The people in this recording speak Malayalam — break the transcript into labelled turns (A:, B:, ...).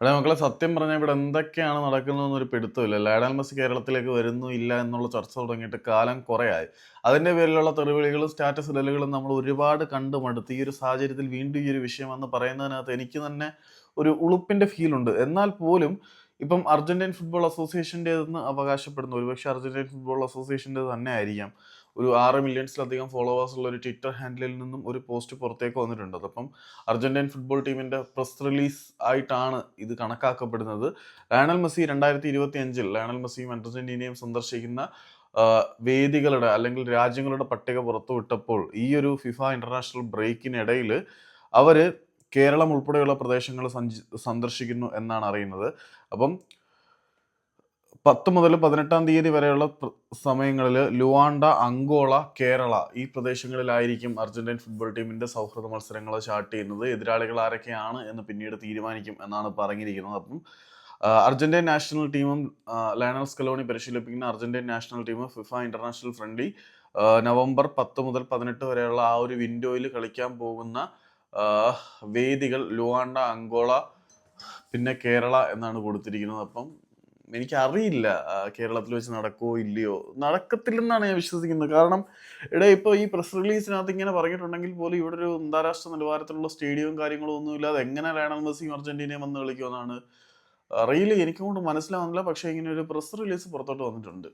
A: ഇവിടെ മക്കളെ സത്യം പറഞ്ഞാൽ ഇവിടെ എന്തൊക്കെയാണ് നടക്കുന്നതെന്ന് ഒരു പിടുത്തമില്ല. ലയണൽ മെസ്സി കേരളത്തിലേക്ക് വരുന്നു ഇല്ല എന്നുള്ള ചർച്ച തുടങ്ങിയിട്ട് കാലം കുറേയായി. അതിന്റെ പേരിലുള്ള തെറിവിളികളും സ്റ്റാറ്റസ് ഇടലുകളും നമ്മൾ ഒരുപാട് കണ്ടു മടുത്ത്. ഈ ഒരു സാഹചര്യത്തിൽ വീണ്ടും ഈ ഒരു വിഷയം എന്ന് പറയുന്നതിനകത്ത് എനിക്ക് തന്നെ ഒരു ഉളുപ്പിന്റെ ഫീലുണ്ട് എന്നാൽ പോലും ഇപ്പം അർജന്റീൻ ഫുട്ബോൾ അസോസിയേഷന്റെതെന്ന് അവകാശപ്പെടുന്നു. ഒരുപക്ഷെ അർജന്റീൻ ഫുട്ബോൾ അസോസിയേഷന്റെ തന്നെ ആയിരിക്കാം ഒരു ആറ് മില്യൺസിലധികം ഫോളോവേഴ്സ് ഉള്ള ഒരു ട്വിറ്റർ ഹാൻഡിലിൽ നിന്നും ഒരു പോസ്റ്റ് പുറത്തേക്ക് വന്നിട്ടുണ്ട്. അതപ്പം അർജന്റീൻ ഫുട്ബോൾ ടീമിന്റെ പ്രസ് റിലീസ് ആയിട്ടാണ് ഇത് കണക്കാക്കപ്പെടുന്നത്. ലയണൽ മെസ്സി രണ്ടായിരത്തി ഇരുപത്തി അഞ്ചിൽ ലയണൽ മെസ്സിയും അർജന്റീനയും സന്ദർശിക്കുന്ന വേദികളുടെ അല്ലെങ്കിൽ രാജ്യങ്ങളുടെ പട്ടിക പുറത്തുവിട്ടപ്പോൾ ഈ ഒരു ഫിഫ ഇന്റർനാഷണൽ ബ്രേക്കിനിടയിൽ അവർ കേരളം ഉൾപ്പെടെയുള്ള പ്രദേശങ്ങൾ സന്ദർശിക്കുന്നു എന്നാണ് അറിയുന്നത്. അപ്പം പത്ത് മുതൽ പതിനെട്ടാം തീയതി വരെയുള്ള സമയങ്ങളിൽ ലുവാണ്ട അങ്കോള കേരള ഈ പ്രദേശങ്ങളിലായിരിക്കും അർജന്റീൻ ഫുട്ബോൾ ടീമിന്റെ സൗഹൃദ മത്സരങ്ങൾ ചാർട്ട് ചെയ്യുന്നത്. എതിരാളികൾ ആരൊക്കെയാണ് എന്ന് പിന്നീട് തീരുമാനിക്കും എന്നാണ് പറഞ്ഞിരിക്കുന്നത്. അപ്പം അർജന്റീൻ നാഷണൽ ടീമും ലയണൽ സ്കലോണി പരിശീലിപ്പിക്കുന്ന അർജന്റീൻ നാഷണൽ ടീമും ഫിഫ ഇന്റർനാഷണൽ ഫ്രണ്ട്ലി നവംബർ പത്ത് മുതൽ പതിനെട്ട് വരെയുള്ള ആ ഒരു വിൻഡോയിൽ കളിക്കാൻ പോകുന്ന വേദികൾ ലുവാണ്ട അങ്കോള പിന്നെ കേരള എന്നാണ് കൊടുത്തിരിക്കുന്നത്. അപ്പം എനിക്കറിയില്ല കേരളത്തിൽ വെച്ച് നടക്കുമോ ഇല്ലയോ. നടക്കത്തില്ലെന്നാണ് ഞാൻ വിശ്വസിക്കുന്നത്. കാരണം ഇവിടെ ഇപ്പോൾ ഈ പ്രസ് റിലീസിനകത്ത് ഇങ്ങനെ പറഞ്ഞിട്ടുണ്ടെങ്കിൽ പോലും ഇവിടെ ഒരു അന്താരാഷ്ട്ര നിലവാരത്തിലുള്ള സ്റ്റേഡിയവും കാര്യങ്ങളും ഒന്നും ഇല്ലാതെ എങ്ങനെ ലയണൽ മെസ്സിയും അർജന്റീനയും വന്ന് കളിക്കുമെന്നാണ്. അറിയില്ല എനിക്കും കൊണ്ട് മനസ്സിലാവുന്നില്ല. പക്ഷേ ഇങ്ങനെ ഒരു പ്രസ് റിലീസ് പുറത്തോട്ട് വന്നിട്ടുണ്ട്.